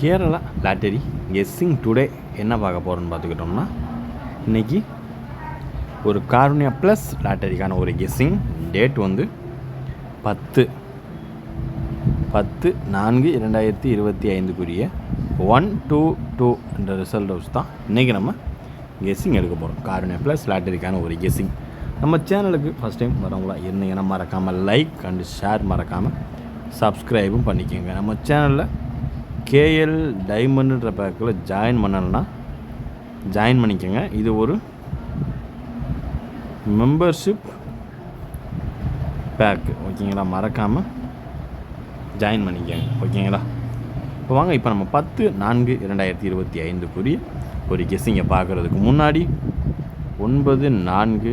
Kerala lottery. Guessing today என்ன பார்க்க போகிறோன்னு பார்த்துக்கிட்டோம்னா இன்றைக்கி ஒரு கார்னியா ப்ளஸ் லாட்டரிக்கான ஒரு கெஸ்ஸிங் டேட் வந்து பத்து. பத்து நான்கு இரண்டாயிரத்தி இருபத்தி ஐந்துக்குரிய ஒன் டூ டூ என்ற ரிசல்ட் ஹவுஸ் தான் இன்றைக்கி நம்ம கெஸ்ஸிங் எடுக்க போகிறோம் கார்னியா ப்ளஸ் லாட்டரிக்கான ஒரு கெஸ்ஸிங் நம்ம சேனலுக்கு ஃபஸ்ட் டைம் வரவங்களா இருந்தீங்கன்னா மறக்காமல் லைக் அண்டு ஷேர் மறக்காமல் சப்ஸ்கிரைபும் பண்ணிக்கோங்க. நம்ம சேனலில் கேஎல் டைமண்டுன்ற பேக்கில் ஜாயின் பண்ணலைன்னா ஜாயின் பண்ணிக்கோங்க. இது ஒரு மெம்பர்ஷிப் பேக்கு ஓகேங்களா? மறக்காமல் ஜாயின் பண்ணிக்கோங்க. ஓகேங்களா? இப்போ வாங்க இப்போ நம்ம பத்து நான்கு இரண்டாயிரத்தி இருபத்தி ஐந்துக்குரிய ஒரு கெஸ்ஸிங்கை பார்க்குறதுக்கு முன்னாடி ஒன்பது நான்கு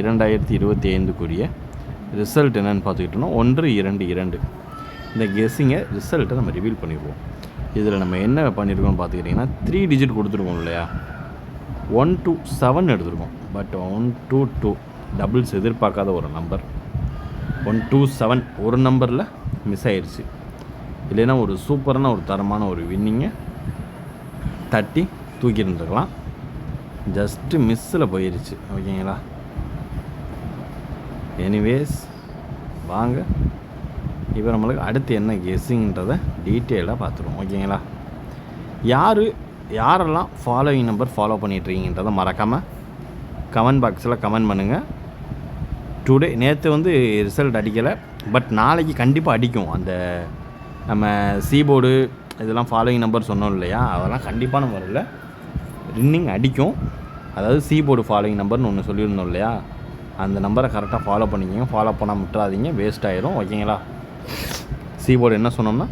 இரண்டாயிரத்தி இருபத்தி ஐந்துக்குரிய ரிசல்ட் என்னென்னு பார்த்துக்கிட்டோம்னா ஒன்று இரண்டு இரண்டு. இந்த கெஸ்ஸிங்கை ரிசல்ட்டை நம்ம ரிவீல் பண்ணிடுவோம். இதில் நம்ம என்ன பண்ணியிருக்கோம்னு பார்த்துக்கிட்டிங்கன்னா த்ரீ டிஜிட் கொடுத்துருக்கோம் இல்லையா? ஒன் டூ செவன் எடுத்திருக்கோம். But one two two doubles எதிர்பார்க்காத ஒரு நம்பர் ஒன் டூ செவன் ஒரு நம்பரில் மிஸ் ஆயிடுச்சு இல்லைன்னா ஒரு சூப்பரான ஒரு தரமான ஒரு வின்னிங்கை தட்டி தூக்கி இருந்துருக்கலாம் ஜஸ்ட்டு மிஸ்ஸில் போயிடுச்சு ஓகேங்களா? எனிவேஸ் வாங்க. இப்போ நம்மளுக்கு அடுத்து என்ன கெஸ்ஸிங்கிறத டீட்டெயிலாக பார்த்துருவோம் ஓகேங்களா? யார் யாரெல்லாம் ஃபாலோயிங் நம்பர் ஃபாலோ பண்ணிகிட்ருக்கீங்கன்றதை மறக்காமல் கமெண்ட் பாக்ஸில் கமெண்ட் பண்ணுங்கள் டுடே நேற்று வந்து ரிசல்ட் அடிக்கலை பட் நாளைக்கு கண்டிப்பாக அடிக்கும். அந்த நம்ம சீபோர்டு இதெல்லாம் ஃபாலோயிங் நம்பர் சொன்னோம் இல்லையா? அதெல்லாம் கண்டிப்பான முறையில் ரின்னிங் அடிக்கும். அதாவது சீபோர்டு ஃபாலோயிங் நம்பர்னு ஒன்று சொல்லியிருந்தோம் இல்லையா? அந்த நம்பரை கரெக்டாக ஃபாலோ பண்ணிக்கோங்க. ஃபாலோ பண்ணால் விட்டுறாதீங்க. வேஸ்ட் ஆகிரும் ஓகேங்களா? சீபோர்டு என்ன சொன்னோம்னா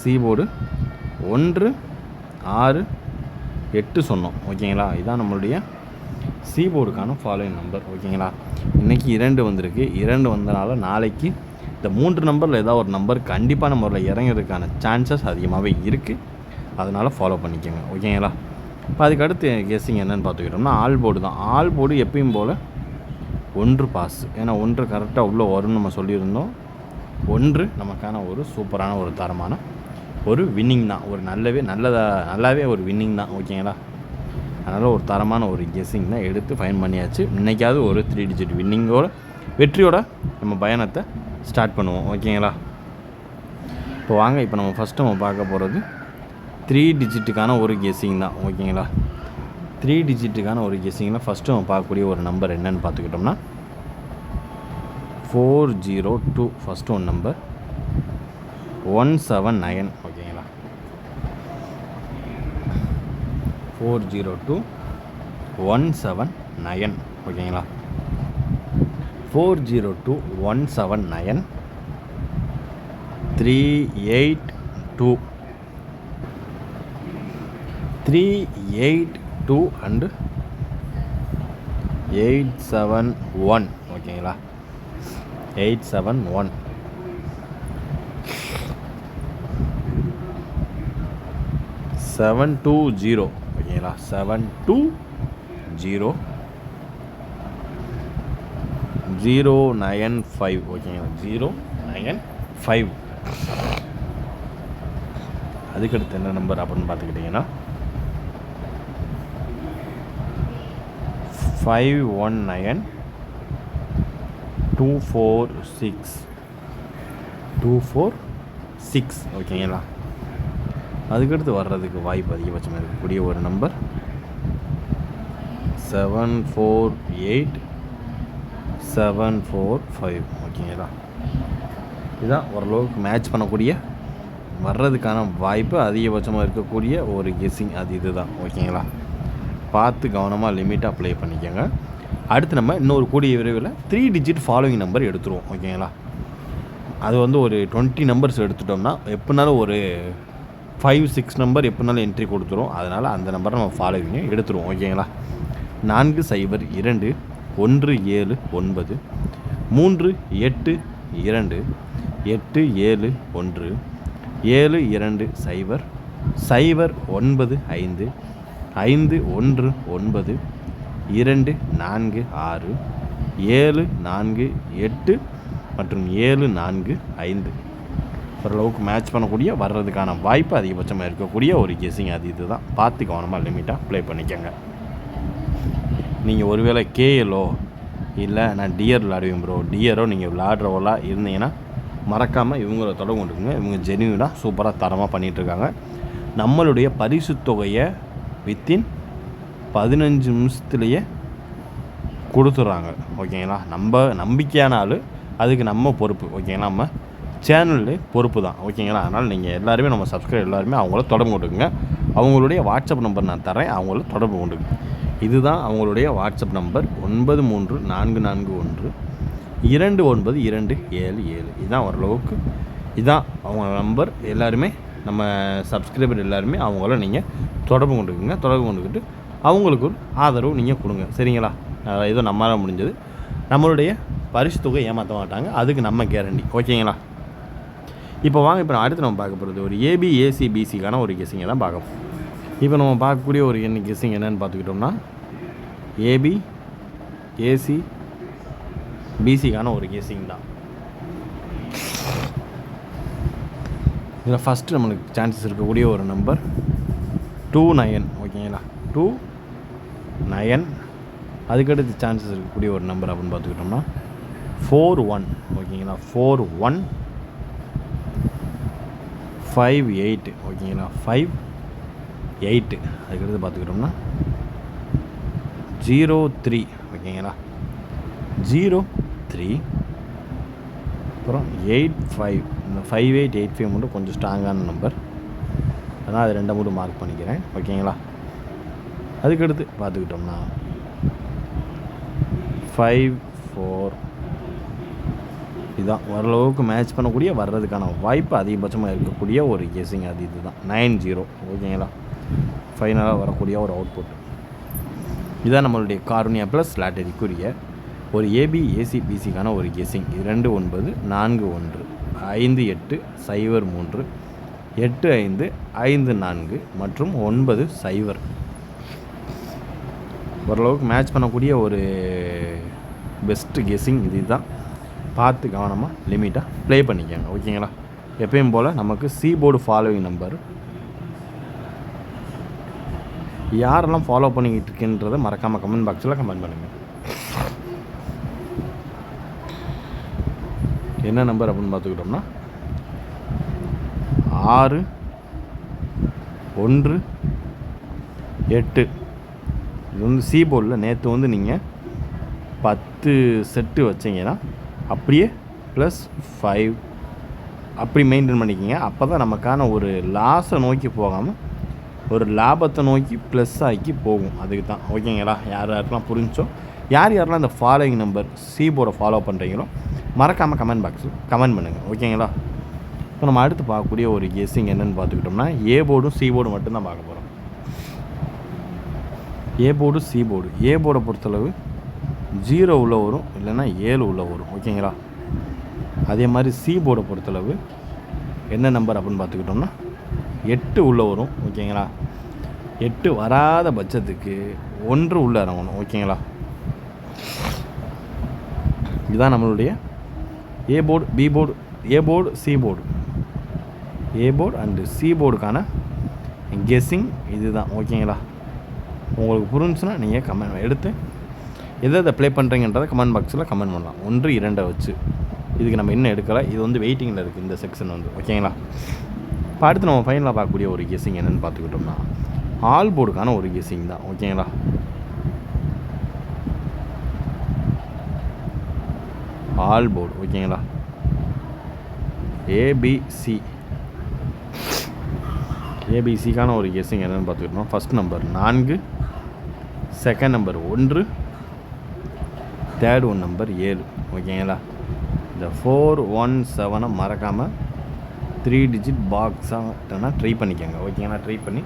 சீபோர்டு ஒன்று ஆறு எட்டு சொன்னோம். ஓகேங்களா? இதான் நம்மளுடைய சீபோர்டுக்கான ஃபாலோயிங் நம்பர் ஓகேங்களா? இன்றைக்கி இரண்டு வந்திருக்கு. இரண்டு வந்தனால நாளைக்கு இந்த மூன்று நம்பரில் ஏதாவது ஒரு நம்பர் கண்டிப்பான முறையில் இறங்குறதுக்கான சான்சஸ் அதிகமாகவே இருக்குது அதனால் ஃபாலோ பண்ணிக்கோங்க. ஓகேங்களா? இப்போ அதுக்கு அடுத்து கெஸ்ஸிங் என்னென்னு பார்த்துக்கிட்டோம்னா ஆல் போர்டு தான். ஆல் போர்டு எப்பயும் போல் ஒன்று பாஸ் ஏன்னா ஒன்று கரெக்டாக உள்ளே வரும்னு நம்ம சொல்லியிருந்தோம். ஒன்று நமக்கான ஒரு சூப்பரான ஒரு தரமான ஒரு வின்னிங் தான். ஒரு நல்லவே நல்லதாக நல்லாவே ஒரு வின்னிங் தான். ஓகேங்களா அதனால் ஒரு தரமான ஒரு கெஸ்ஸிங் தான் எடுத்து ஃபைன் பண்ணியாச்சு. இன்றைக்காவது ஒரு த்ரீ டிஜிட் வின்னிங்கோட வெற்றியோட நம்ம பயணத்தை ஸ்டார்ட் பண்ணுவோம். ஓகேங்களா இப்போ வாங்க இப்போ நம்ம ஃபஸ்ட்டு நம்ம பார்க்க போகிறது த்ரீ டிஜிட்டுக்கான ஒரு கெஸ்ஸிங் தான். ஓகேங்களா த்ரீ டிஜிட்டுக்கான ஒரு கெஸ்ஸிங்கில் ஃபஸ்ட்டு நம்ம பார்க்கக்கூடிய ஒரு நம்பர் என்னன்னு பார்த்துக்கிட்டோம்னா four zero two first one number one seven nine ஓகேங்களா? Four zero two one seven nine ஓகேங்களா? Four zero two one seven nine three eight two three eight two and eight seven one eight seven one. Seven two zero. ஓகேங்களா? Seven two zero. Zero nine five. ஓகேங்களா? Zero nine five. அதுக்கடுத்து என்ன number அப்படின்னு பார்த்துக்கிட்டிங்கன்னா five one nine two four six two four six ஓகேங்களா அதுக்கடுத்து வர்றதுக்கு வாய்ப்பு அதிகபட்சமாக இருக்கக்கூடிய ஒரு number seven four eight seven four five ஓகேங்களா இதுதான் ஓரளவுக்கு மேட்ச் பண்ணக்கூடிய வர்றதுக்கான வாய்ப்பு அதிகபட்சமாக இருக்கக்கூடிய ஒரு கெஸ்ஸிங் அது இது தான் ஓகேங்களா பார்த்து கவனமாக லிமிட்டாக ப்ளே பண்ணிக்கோங்க. அடுத்து நம்ம இன்னொரு கூடிய விரைவில் த்ரீ டிஜிட் ஃபாலோவிங் நம்பர் எடுத்துருவோம் ஓகேங்களா அது வந்து ஒரு டுவெண்ட்டி நம்பர்ஸ் எடுத்துட்டோம்னா எப்படினாலும் ஒரு ஃபைவ் சிக்ஸ் நம்பர் எப்படினாலும் என்ட்ரி கொடுத்துரும். அதனால் அந்த நம்பரை நம்ம ஃபாலோவிங்கை எடுத்துருவோம் ஓகேங்களா நான்கு சைபர் இரண்டு ஒன்று ஏழு ஒன்பது மூன்று எட்டு இரண்டு எட்டு ஏழு ஒன்று ஏழு இரண்டு சைபர் சைபர் ஒன்பது ஐந்து ஐந்து ஒன்று ஒன்பது இரண்டு நான்கு ஆறு ஏழு நான்கு எட்டு மற்றும் ஏழு நான்கு ஐந்து. ஓரளவுக்கு மேட்ச் பண்ணக்கூடிய வர்றதுக்கான வாய்ப்பு அதிகபட்சமாக இருக்கக்கூடிய ஒரு கெஸிங் அது இதுதான். பார்த்து கவனமாக லிமிட்டாக ப்ளே பண்ணிக்கோங்க. நீங்கள் ஒருவேளை கேஎலோ இல்லை நான் டியர் விளாடுவேன் ப்ரோ டியரோ நீங்கள் விளாடுறவளா இருந்தீங்கன்னா மறக்காமல் இவங்கள தொடர்பு கொண்டுக்குங்க. இவங்க ஜெனியூனாக சூப்பராக தரமாக பண்ணிகிட்ருக்காங்க நம்மளுடைய பரிசு தொகையை வித்தின் பதினஞ்சு நிமிஷத்துலேயே கொடுத்துட்றாங்க ஓகேங்களா? நம்ம நம்பிக்கையான ஆள். அதுக்கு நம்ம பொறுப்பு. ஓகேங்களா? நம்ம சேனல்லே பொறுப்பு தான். ஓகேங்களா? அதனால் நீங்கள் எல்லாருமே நம்ம சப்ஸ்கிரைப் எல்லாருமே அவங்கள தொடர்பு கொண்டுக்குங்க. அவங்களுடைய வாட்ஸ்அப் நம்பர் நான் தரேன் அவங்கள தொடர்பு கொண்டுக்குங்க. இதுதான் அவங்களுடைய வாட்ஸ்அப் நம்பர் ஒன்பது மூன்று நான்கு நான்கு ஒன்று இரண்டு ஒன்பது இரண்டு ஏழு ஏழு. இதுதான் ஓரளவுக்கு இதுதான் அவங்க நம்பர் எல்லாருமே நம்ம சப்ஸ்கிரைபர் எல்லாருமே அவங்கள நீங்கள் தொடர்பு கொண்டுக்குங்க. தொடர்பு கொண்டுக்கிட்டு அவங்களுக்கு ஒரு ஆதரவு நீங்கள் கொடுங்க. சரிங்களா? ஏதோ நம்மளால் முடிஞ்சது. நம்மளுடைய பரிசு தொகை ஏமாற்ற மாட்டாங்க. அதுக்கு நம்ம கேரண்டி ஓகேங்களா? இப்போ வாங்க இப்போ அடுத்து நம்ம பார்க்க போகிறது ஒரு ஏபி ஏசி பிசிக்கான ஒரு கெஸிங்கை தான் பார்க்க போகிறோம் இப்போ நம்ம பார்க்கக்கூடிய ஒரு என்ன கெஸிங் என்னன்னு பார்த்துக்கிட்டோம்னா ஏபி ஏசி பிசிக்கான ஒரு கெஸிங் தான். இதில் ஃபஸ்ட்டு நம்மளுக்கு சான்சஸ் இருக்கக்கூடிய ஒரு number two nine two nine அதுக்கடுத்து சான்சஸ் இருக்கக்கூடிய ஒரு நம்பர் அப்படின்னு பார்த்துக்கிட்டோம்னா ஃபோர் ஒன் ஓகேங்களா? ஃபோர் ஒன் ஃபைவ் எயிட் ஓகேங்களா? ஃபைவ் எயிட்டு அதுக்கடுத்து பார்த்துக்கிட்டோம்னா ஜீரோ த்ரீ ஓகேங்களா? ஜீரோ த்ரீ அப்புறம் எயிட் ஃபைவ் இந்த ஃபைவ் எயிட் எயிட் ஃபைவ் மட்டும் கொஞ்சம் ஸ்ட்ராங்கான நம்பர் அதனால் அது ரெண்டை மட்டும் மார்க் பண்ணிக்கிறேன். ஓகேங்களா? அதுக்கடுத்து பார்த்துக்கிட்டோம்னா ஃபைவ் ஃபோர் இதுதான் ஓரளவுக்கு மேட்ச் பண்ணக்கூடிய வர்றதுக்கான வாய்ப்பு அதிகபட்சமாக இருக்கக்கூடிய ஒரு கெஸிங் அது இதுதான். நைன் ஜீரோ ஓகேங்களா ஃபைனலாக வரக்கூடிய ஒரு அவுட்புட் இதுதான் நம்மளுடைய கார்னியா ப்ளஸ் லாட்டரிக்குரிய ஒரு ஏபி ஏசி பிசிக்கான ஒரு கெஸிங் இரண்டு ஒன்பது நான்கு ஒன்று ஐந்து எட்டு சைபர் மூன்று எட்டு ஐந்து ஐந்து நான்கு மற்றும் ஒன்பது சைபர் ஓரளவுக்கு மேட்ச் பண்ணக்கூடிய ஒரு பெஸ்ட்டு கெஸ்ஸிங் இது தான் பார்த்து கவனமாக லிமிட்டாக ப்ளே பண்ணிக்கோங்க ஓகேங்களா? எப்பயும் போல் நமக்கு சி போர்டு ஃபாலோவிங் நம்பர் யாரெல்லாம் ஃபாலோ பண்ணிக்கிட்டு இருக்குன்றதை மறக்காமல் கமெண்ட் பாக்ஸில் கமெண்ட் பண்ணுங்கள் என்ன நம்பர் அப்படின்னு பார்த்துக்கிட்டோம்னா? ஆறு ஒன்று எட்டு. இது வந்து சி போர்டில் நேற்று வந்து நீங்கள் பத்து செட்டு வச்சிங்கன்னா அப்படியே ப்ளஸ் ஃபைவ் அப்படி மெயின்டைன் பண்ணிக்கிங்க. அப்போ தான் நமக்கான ஒரு லாஸை நோக்கி போகாமல் ஒரு லாபத்தை நோக்கி ப்ளஸ் ஆக்கி போகும். அதுக்கு தான் ஓகேங்களா யார் யாருக்கெல்லாம் புரிஞ்சோ யார் யாரெல்லாம் இந்த ஃபாலோயிங் நம்பர் சீபோர்டை ஃபாலோ பண்ணுறீங்களோ மறக்காமல் கமெண்ட் பாக்ஸில் கமெண்ட் பண்ணுங்கள் ஓகேங்களா இப்போ நம்ம அடுத்து பார்க்கக்கூடிய ஒரு கெஸ்ஸிங் என்னென்னு பார்த்துக்கிட்டோம்னா ஏ போர்டும் சி போர்டும் மட்டும்தான் பார்க்க போகிறோம் A board C board A போர்டை பொறுத்தளவு ஜீரோ உள்ள வரும் இல்லைன்னா ஏழு உள்ள வரும். ஓகேங்களா அதே மாதிரி சி போர்டை பொறுத்தளவு என்ன நம்பர் அப்படின்னு பார்த்துக்கிட்டோம்னா எட்டு உள்ளே வரும். ஓகேங்களா எட்டு வராத பட்சத்துக்கு ஒன்று உள்ளே இறங்கணும். ஓகேங்களா இதுதான் நம்மளுடைய A board B board A board C board A board and C போர்டுக்கான guessing இதுதான். ஓகேங்களா உங்களுக்கு புரிஞ்சுன்னா நீங்கள் கமெண்ட் எடுத்து எதை எதை ப்ளே பண்ணுறீங்கன்றதை கமெண்ட் பாக்ஸில் கமெண்ட் பண்ணலாம். ஒன்று இரண்டை வச்சு. இதுக்கு நம்ம இன்னும் எடுக்கலை? இது வந்து வெயிட்டிங்கில் இருக்குது இந்த செக்ஷன் வந்து. ஓகேங்களா இப்போ அடுத்து நம்ம ஃபைனலாக பார்க்கக்கூடிய ஒரு கெஸ்ஸிங் என்னென்னு பார்த்துக்கிட்டோம்னா ஆல் போர்டுக்கான ஒரு கெஸ்ஸிங் தான். ஓகேங்களா ஆல் போர்டு. ஓகேங்களா ஏபிசி ஏபிசிக்கான ஒரு கெஸ்ஸிங் என்னென்னு பார்த்துக்கிட்டோம் ஃபஸ்ட் நம்பர் நான்கு செகண்ட் நம்பர் ஒன்று தேர்ட் ஒன் நம்பர் ஏழு. ஓகேங்களா இந்த ஃபோர் ஒன் செவனை மறக்காமல் த்ரீ டிஜிட் பாக்ஸாக ட்ரை பண்ணிக்கோங்க. ஓகேங்களா ட்ரை பண்ணி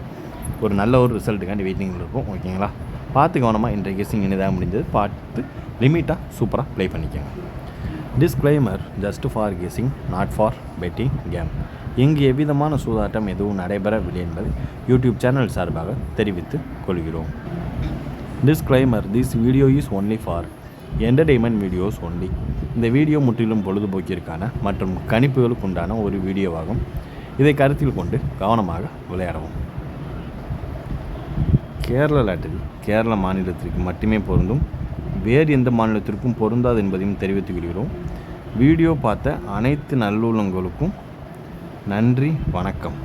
ஒரு நல்ல ஒரு ரிசல்ட்டுக்காண்டி வெயிட்டிங்கில் இருக்கும் ஓகேங்களா பார்த்து கவனமாக இன்றைய கெஸ்ஸிங் இனிதாக முடிஞ்சது பார்த்து லிமிட்டாக சூப்பராக ப்ளே பண்ணிக்கோங்க. Disclaimer just for guessing not for betting game இங்கு எவ்விதமான சூதாட்டம் எதுவும் நடைபெறவில்லை என்பதை யூடியூப் சேனல் சார்பாக தெரிவித்துக் கொள்கிறோம். Disclaimer this video is only for entertainment videos only இந்த வீடியோ முற்றிலும் பொழுதுபோக்கிற்கான மற்றும் கணிப்புகளுக்கு உண்டான ஒரு வீடியோவாகும் இதை கருத்தில் கொண்டு கவனமாக விளையாடவும். கேரள லாட்டரி கேரள மாநிலத்திற்கு மட்டுமே பொருந்தும். வேறு எந்த மாநிலத்திற்கும் பொருந்தாது என்பதையும் தெரிவித்துக் கொள்கிறோம். வீடியோ பார்த்த அனைத்து நல்லுள்ளங்களுக்கும் நன்றி வணக்கம்.